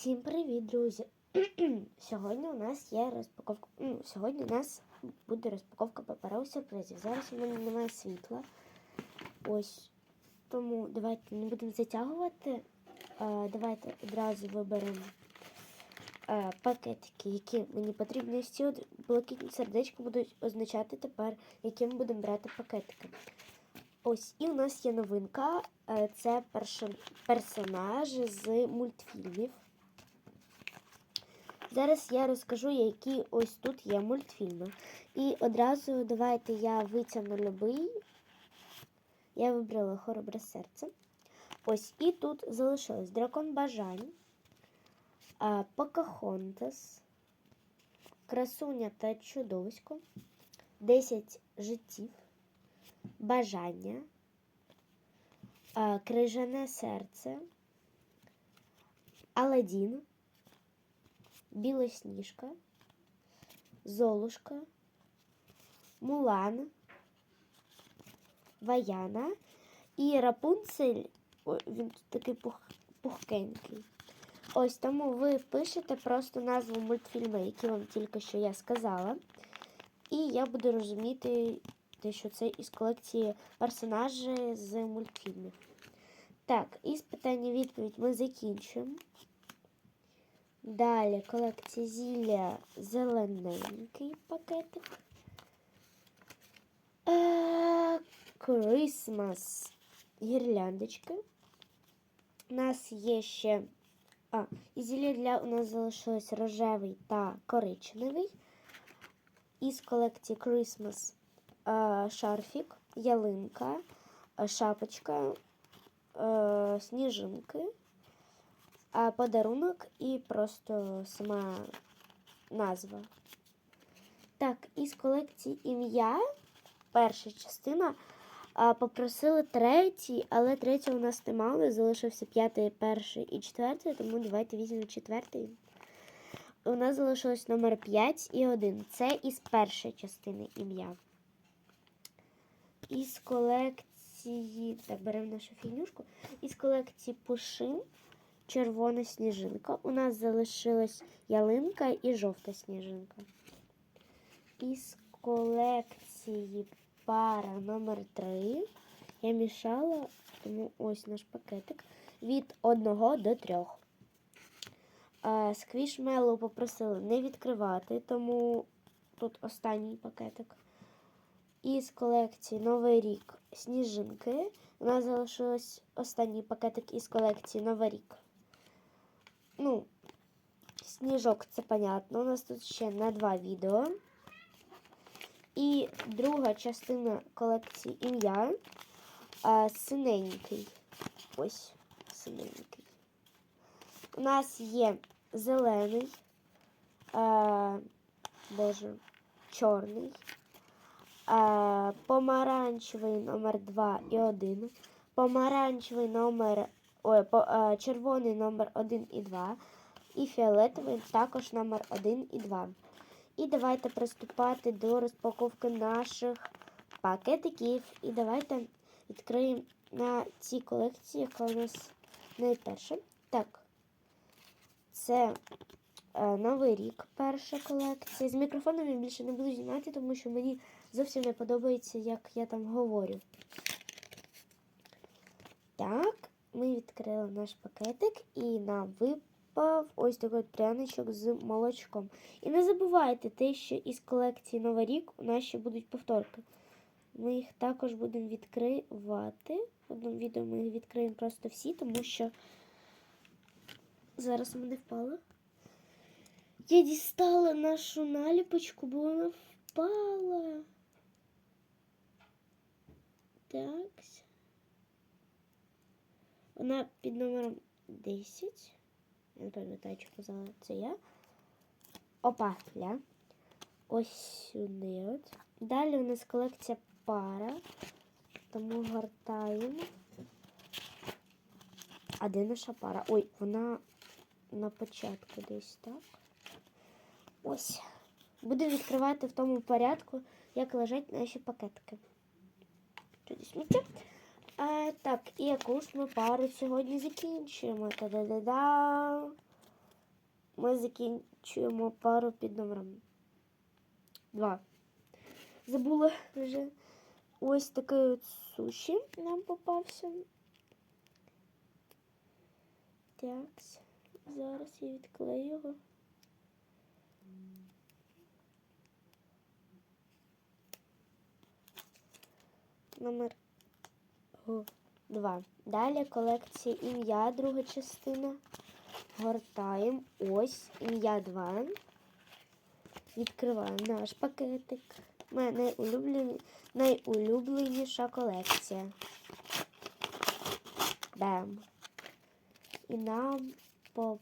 Всім привіт, друзі! сьогодні у нас є розпаковка. Ну, сьогодні у нас буде розпаковка паперових сюрпризів. Зараз у мене немає світла. Ось. Тому давайте не будемо затягувати. А, давайте одразу виберемо а, пакетики, які мені потрібні. Ці блакитні сердечки будуть означати тепер, які ми будемо брати пакетики. Ось, і у нас є новинка. Це першо- персонажі з мультфільмів. Зараз я розкажу, які ось тут є мультфільми. І одразу давайте я витягну любий. Я вибрала хоробре серце. Ось і тут залишилось дракон бажань, Покахонтас, Красуня та чудовисько, 10 життів, бажання, Крижане серце, Аладдін, Білосніжка, Золушка, Мулан, Ваяна і Рапунцель. Ой, він тут такий пух, пухкенький. Ось тому ви пишете просто назву мультфільму, які вам тільки що я сказала. І я буду розуміти, що це із колекції персонажі з мультфільмів. Так, із питання відповідь ми закінчуємо. Далі колекція зілля зелененький пакетик. Е, Christmas гірляндочки. У нас є ще. А, і зілля для у нас залишилось рожевий та коричневий. Із колекції Christmas е, шарфік, ялинка, е, шапочка, е, сніжинки а подарунок і просто сама назва. Так, із колекції ім'я, перша частина, попросили третій, але третій у нас немає, залишився п'ятий, перший і четвертий, тому давайте візьмемо четвертий. У нас залишилось номер 5 і 1. Це із першої частини ім'я. Із колекції. Так, беремо нашу фігнюшку. Із колекції Пушин червона сніжинка. У нас залишилась ялинка і жовта сніжинка. Із колекції пара номер 3 я мішала, тому ось наш пакетик від 1 до 3. Сквішмелу попросили не відкривати, тому тут останній пакетик. Із колекції Новий рік сніжинки. У нас залишилось останній пакетик із колекції Новий рік ну, сніжок, це понятно. У нас тут ще на два відео. І друга частина колекції ім'я синенький. Ось синенький. У нас є зелений, а, боже, чорний, а, помаранчевий номер 2 і 1, помаранчевий номер ой, а, червоний номер 1 і 2, і фіолетовий також номер 1 і 2. І давайте приступати до розпаковки наших пакетиків. І давайте відкриємо на цій колекції, яка у нас найперша. Так, це е, Новий рік, перша колекція. З мікрофоном я більше не буду знімати, тому що мені зовсім не подобається, як я там говорю. Так, ми відкрили наш пакетик і нам випав ось такий пряничок з молочком. І не забувайте те, що із колекції Новий рік у нас ще будуть повторки. Ми їх також будемо відкривати. В одному відео ми їх відкриємо просто всі, тому що зараз мене впало. Я дістала нашу наліпочку, бо вона впала. Так. Вона під номером 10. Я не пам'ятаю, чи казала це я. Опатля. Ось сюди от. Далі у нас колекція пара. Тому гортаємо. А де наша пара? Ой, вона на початку десь, так? Ось. Будемо відкривати в тому порядку, як лежать наші пакетики. Туди сміття. А, Так, і яку ж ми пару сьогодні закінчуємо. Та-да-да-да. ми закінчуємо пару під номером 2. Забула вже. Ось такий от суші нам попався. Так, зараз я відклею його. Номер 2. Далі колекція ім'я, друга частина. Гортаємо. Ось ім'я 2. Відкриваємо наш пакетик. Моя найулюблені- найулюбленіша колекція. Бем. І нам попалось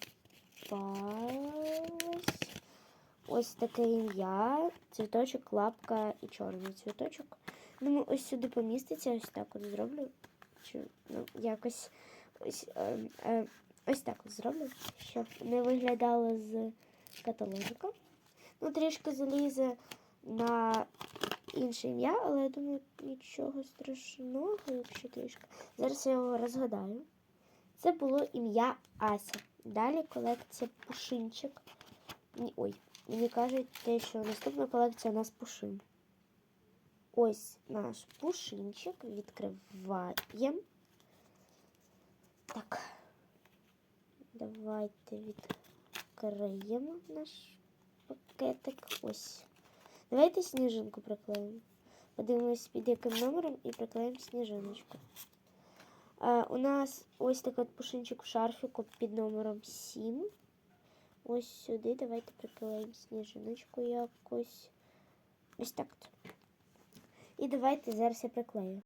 ось таке ім'я. Цвіточок, лапка і чорний цвіточок. Думаю, ось сюди поміститься, ось так от зроблю. Чи, ну, якось ось, е, е, ось так от зроблю, щоб не виглядало з каталогіка. Ну, трішки залізе на інше ім'я, але я думаю, нічого страшного, якщо трішки. Зараз я його розгадаю. Це було ім'я Ася. Далі колекція Пушинчик. Ой, мені кажуть, те, що наступна колекція у нас Пушин. Ось наш пушинчик. Відкриваємо. Так. Давайте відкриємо наш пакетик. Ось. Давайте сніжинку приклеїмо. Подивимось під яким номером і приклеїмо сніжиночку. А, у нас ось такий от пушинчик в шарфіку під номером 7. Ось сюди. Давайте приклеїмо сніжиночку якось. Ось так. от. І давайте зараз я приклею.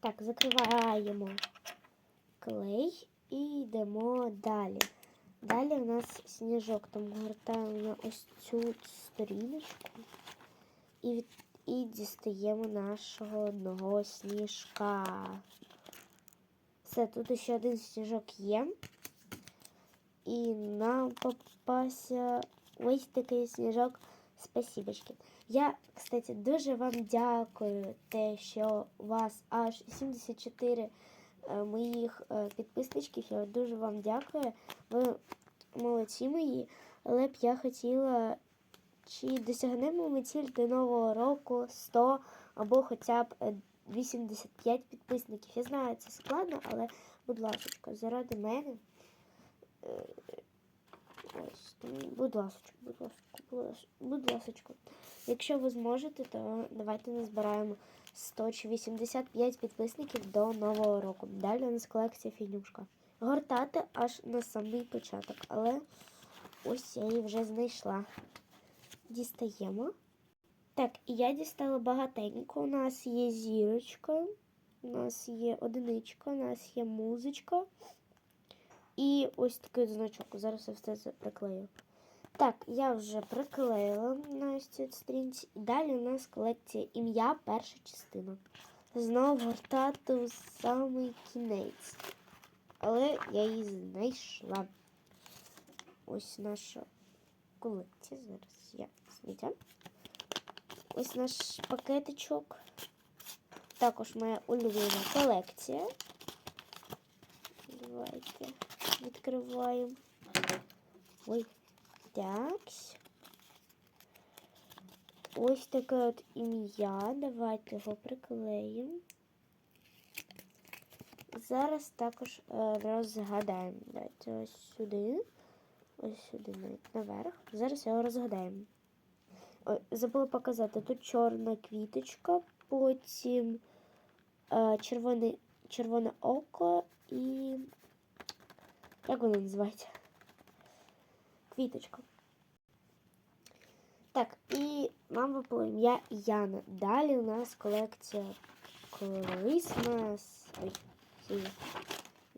Так, закриваємо клей і йдемо далі. Далі у нас сніжок, тому гортаємо на ось цю сторіночку і, і дістаємо нашого одного сніжка. Все, тут ще один сніжок є. І нам попався ось такий сніжок. Спасибочки. Я, кстати, дуже вам дякую, те, що у вас аж 74 е, моїх е, підписничків. Я дуже вам дякую. Ви молодці мої. Але б я хотіла, чи досягнемо ми ціль до нового року 100 або хоча б е, 85 підписників. Я знаю, це складно, але, будь ласка, заради мене. Ось, будь ласочка, будь ласочка, будь лас- ласочка. Якщо ви зможете, то давайте назбираємо 100 чи 85 підписників до нового року. Далі у нас колекція фігнюшка. Гортати аж на самий початок, але ось я її вже знайшла. Дістаємо. Так, і я дістала багатенько. У нас є зірочка, у нас є одиничка, у нас є музичка. І ось такий значок. Зараз я все це приклею. Так, я вже приклеїла на ось цій сторінці. І далі у нас колекція ім'я, перша частина. Знову гортати у самий кінець. Але я її знайшла. Ось наша колекція. Зараз я знайдя. Ось наш пакетичок. Також моя улюблена колекція. Давайте відкриваємо. Ой, так. Ось таке от ім'я. Давайте його приклеїмо. Зараз також е, розгадаємо. Давайте ось сюди. Ось сюди наверх. Зараз його розгадаємо. Ой, забула показати. Тут чорна квіточка, потім е, червоне, червоне око і. Як воно називається? Квіточка. Так, і нам випало ім'я Яна. Далі у нас колекція Christmas. Ой.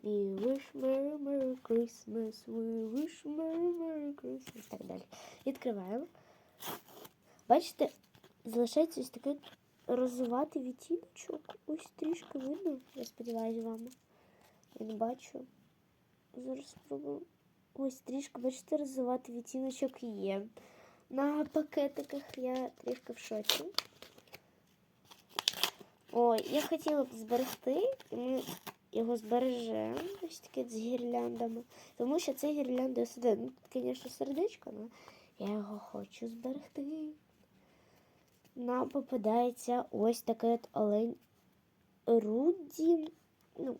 We wish Merry Merry Christmas, we wish Merry Merry Christmas. Так далі. Відкриваємо. Бачите, залишається ось такий розуватий відтіночок. Ось трішки видно, я сподіваюся, вам. Я не бачу. Зараз спробую. Ось трішки, бачите, розуватий відтіночок є. На пакетиках я трішки в шоці. Ой, я хотіла б зберегти, і ми його збережемо. Ось таке з гірляндами. Тому що це гірлянди сюди. Ну, тут, звісно, сердечко, але я його хочу зберегти. Нам попадається ось такий от олень Руді. Ну,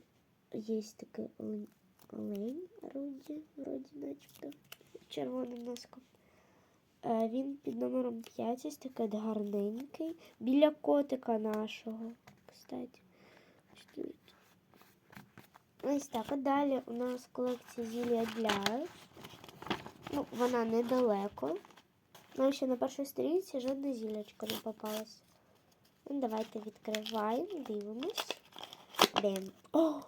є такий олень, олень Руді, вроді начебто. Червоним носком. Е, Він під номером 5, ось такий гарненький. Біля котика нашого. Кстати. Ось так. А далі у нас колекція зілля для. Ну, вона недалеко. Ну, ще на першій сторінці жодне зілячко не попалось. Ну, давайте відкриваємо, дивимось. Блін. О!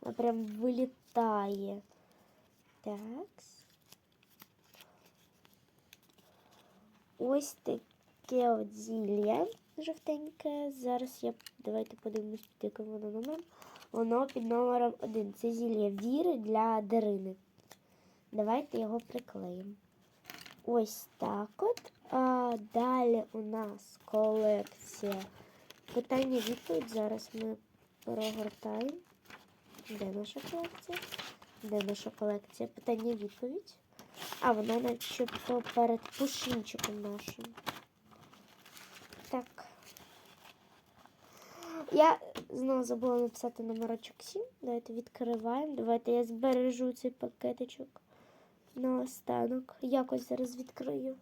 Вона прям вилітає. Так. Ось таке от зілля жовтеньке. Зараз я давайте подивимось, під яким воно номером. Воно під номером 1. Це зілля віри для Дарини. Давайте його приклеїмо. Ось так от. А далі у нас колекція. Питання відповідь. Зараз ми перегортаємо. Де наша колекція? Де наша колекція? Питання відповідь. А, вона начебто перед пушинчиком нашим. Так. Я знову забула написати номерочок 7. Давайте відкриваємо. Давайте я збережу цей пакетичок на останок. Якось зараз відкрию.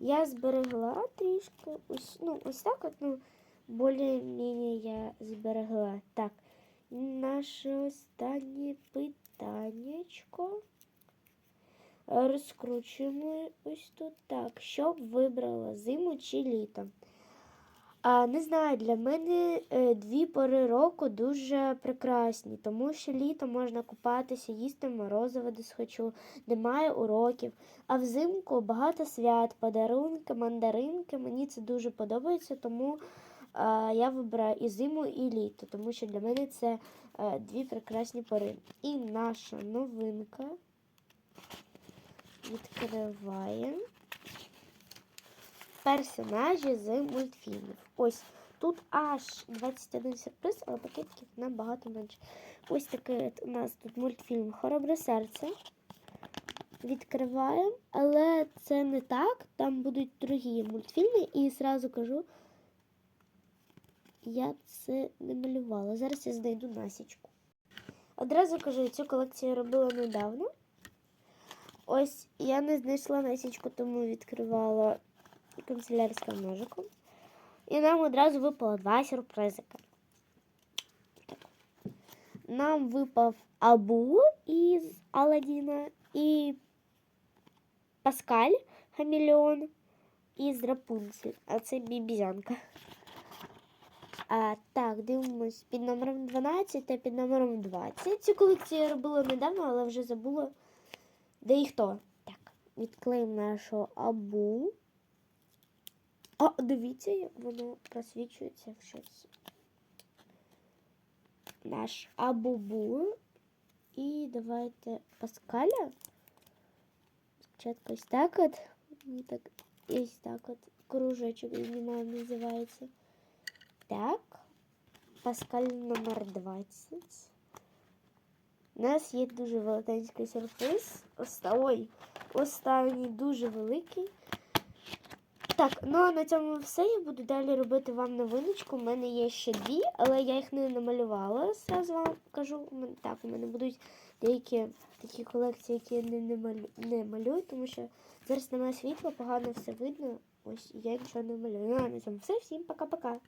Я зберегла трішки. Ось, ну, ось так от, ну, більш-менш я зберегла. Так, наше останнє питаннячко. Розкручуємо ось тут так, щоб вибрала зиму чи літо. А, не знаю, для мене е, дві пори року дуже прекрасні, тому що літо можна купатися, їсти морозиво де схочу, немає уроків. А взимку багато свят, подарунки, мандаринки. Мені це дуже подобається, тому я вибираю і зиму, і літо, тому що для мене це е, дві прекрасні пори. І наша новинка відкриваємо персонажі з мультфільмів. Ось тут аж 21 сюрприз, але пакетиків набагато менше. Ось такий у нас тут мультфільм Хоробре серце. Відкриваємо, але це не так. Там будуть другі мультфільми, і зразу кажу, я це не малювала. Зараз я знайду насічку. Одразу кажу, цю колекцію я робила недавно. Ось я не знайшла насічку, тому відкривала канцелярським ножиком. І нам одразу випало два сюрпризики. Так. Нам випав Абу із Аладдіна і Паскаль Хамелеон із Рапунцель. А це бібізянка. А, так, дивимось під номером 12 та під номером 20. Цю колекцію я робила недавно, але вже забула, де і хто. Так, відклеїмо нашу Абу. А, дивіться, воно просвічується в щось. Наш Абубу. І давайте Паскаля. Спочатку ось так от. Так, ось так от. Кружочок знімаємо, називається. Так. Паскаль номер 20. У нас є дуже велетенський сюрприз. Ой, останній дуже великий. Так, ну а на цьому все. Я буду далі робити вам новиночку. У мене є ще дві, але я їх не намалювала. Зразу вам кажу. Так, у мене будуть деякі такі колекції, які я не, не, малю, не малюю, тому що зараз немає світла, погано все видно. Ось я нічого не малюю. Ну, а на цьому все. Всім пока-пока.